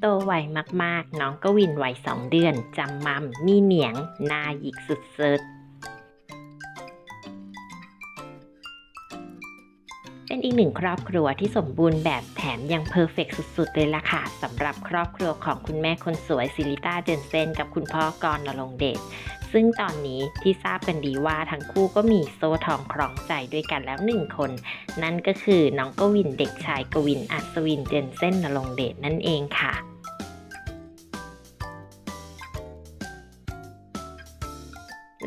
โตไวมากๆ น้องกวินวัยสองเดือนจำมัมมีเหนียงหนาหยิกสุดเซิร์เป็นอีกหนึ่งครอบครัวที่สมบูรณ์แบบแถมยังเพอร์เฟกสุดๆ เลยล่ะค่ะสำหรับครอบครัวของคุณแม่คนสวยซิลิต้าเจนเซนกับคุณพ่อกรณรงเดชซึ่งตอนนี้ที่ทราบกันดีว่าทั้งคู่ก็มีโซ่ทองคล้องใจด้วยกันแล้วหนึ่งคน นั่นก็คือน้องกวินเด็กชายกวินอัศวินเจนเซนนรงเดชนั่นเองค่ะ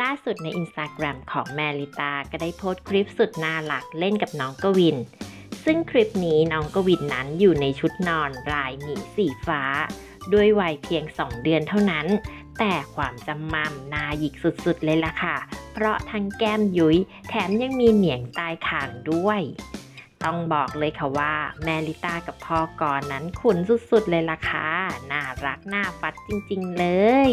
ล่าสุดในอินสตาแกรมของแมลิตาก็ได้โพสต์คลิปสุดน่ารักเล่นกับน้องกวิน ซึ่งคลิปนี้น้องกวินนั้นอยู่ในชุดนอนลายหมีสีฟ้า ด้วยวัยเพียง 2 เดือนเท่านั้น แต่ความจำมั่มนาหยิกสุดๆเลยล่ะค่ะ เพราะทั้งแก้มยุย้ยแถมยังมีเหนียงใตายคางด้วย ต้องบอกเลยค่ะว่า แมลิต้ากับพ่อกรนั้นขุนสุดๆเลยล่ะค่ะน่ารักน่าฟัดจริงๆเลย